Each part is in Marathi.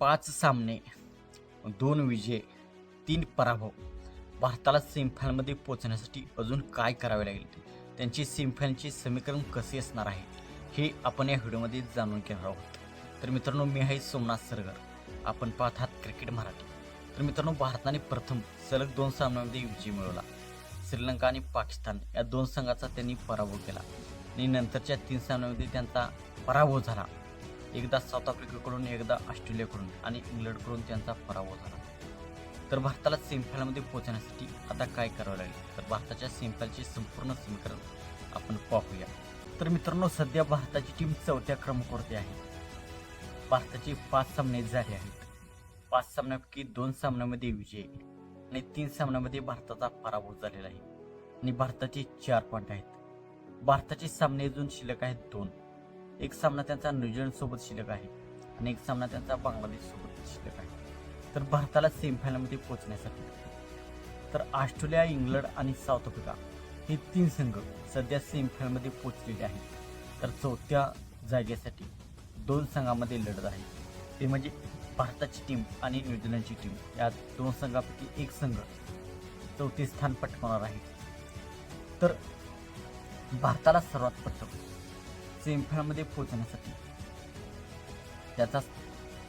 पाच सामने दोन विजय तीन पराभव. भारताला सेमीफायनलमध्ये पोहोचण्यासाठी अजून काय करावे लागेल? त्यांची सेमीफायनलचे समीकरण कसे असणार आहे? हे आपण या व्हिडिओमध्ये जाणून घेणार आहोत. तर मित्रांनो मी आहे सोमनाथ सरगर. आपण पाहत आहात क्रिकेट मराठी. तर मित्रांनो भारताने प्रथम सलग दोन सामन्यांमध्ये विजय मिळवला. श्रीलंका आणि पाकिस्तान या दोन संघाचा त्यांनी पराभव केला. आणि नंतरच्या तीन सामन्यांमध्ये त्यांचा पराभव झाला. एकदा साऊथ आफ्रिकेकडून एकदा ऑस्ट्रेलियाकडून आणि इंग्लंडकडून त्यांचा पराभव झाला. तर भारताला सेमीफायनलमध्ये पोहोचण्यासाठी आता काय करावं लागेल? तर भारताच्या सेमीफायनलचे संपूर्ण समीकरण आपण पाहूया. तर मित्रांनो सध्या भारताची टीम चौथ्या क्रमांकावरती आहे. भारताचे पाच सामने झाले आहेत. पाच सामन्यापैकी दोन सामन्यामध्ये विजय आणि तीन सामन्यामध्ये भारताचा पराभव झालेला आहे. आणि भारताचे चार पॉईंट आहेत. भारताचे सामने अजून शिल्लक आहेत दोन. एक सामना त्यांचा न्यूझीलंड सोबत शिल्लक आहे आणि एक सामना त्यांचा बांगलादेश सोबत शिल्लक आहे. तर भारताला सेमीफायनलमध्ये पोहोचण्यासाठी. तर ऑस्ट्रेलिया इंग्लंड आणि साऊथ आफ्रिका हे तीन संघ सध्या सेमीफायनलमध्ये पोचलेले आहेत. तर चौथ्या जागेसाठी दोन संघामध्ये लढत आहे. ते म्हणजे भारताची टीम आणि न्यूझीलंडची टीम या दोन संघापैकी एक संघ चौथे स्थान पटकावणार आहे. तर भारताला सर्वात प्रथम सेमीफायनलमध्ये पोहोचण्यासाठी. त्याचा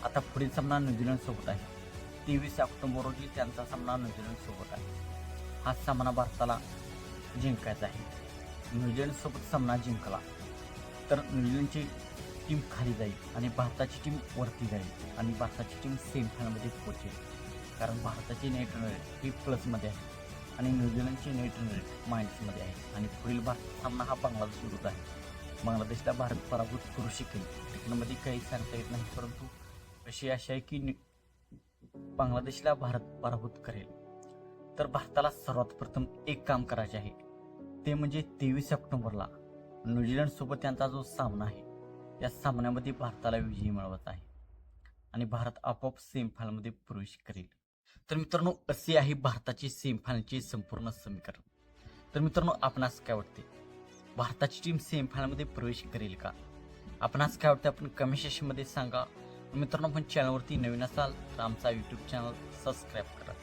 आता पुढील सामना न्यूझीलंडसोबत आहे. तेवीस ऑक्टोबर रोजी त्यांचा सामना न्यूझीलंडसोबत आहे. हा सामना भारताला जिंकायचा आहे. न्यूझीलंडसोबत सामना जिंकला तर न्यूझीलंडची टीम खाली जाईल आणि भारताची टीम वरती जाईल आणि भारताची टीम सेमीफायनलमध्ये पोहोचेल. कारण भारताची नेट रन रेट ही प्लसमध्ये आहे आणि न्यूझीलंडची नेट रन रेट मायनसमध्ये आहे. आणि पुढील भारत सामना हा बांगलादेश विरुद्ध आहे. बांगलादेशला भारत पराभूत करू शकेल. क्रिकेटमध्ये काही सांगता येत नाही परंतु अशी आशा आहे की बांगलादेशला भारत पराभूत करेल. तर भारताला सर्वात प्रथम एक काम करायचे आहे. ते म्हणजे तेवीस ऑक्टोबरला न्यूझीलंड सोबत त्यांचा जो सामना आहे या सामन्यामध्ये भारताला विजय मिळवत आहे आणि भारत आपोआप सेमीफायनलमध्ये प्रवेश करेल. तर मित्रांनो असे आहे भारताचे सेमीफायनलचे संपूर्ण समीकरण. तर मित्रांनो आपणास काय वाटते? भारताची टीम सेमीफायनलमध्ये प्रवेश करेल का? आपणास काय वाटतं? आपण कमेंट सेक्शनमध्ये सांगा. मित्रांनो आपण चॅनलवरती नवीन असाल तर आमचा यूट्यूब चॅनल सबस्क्राईब करा.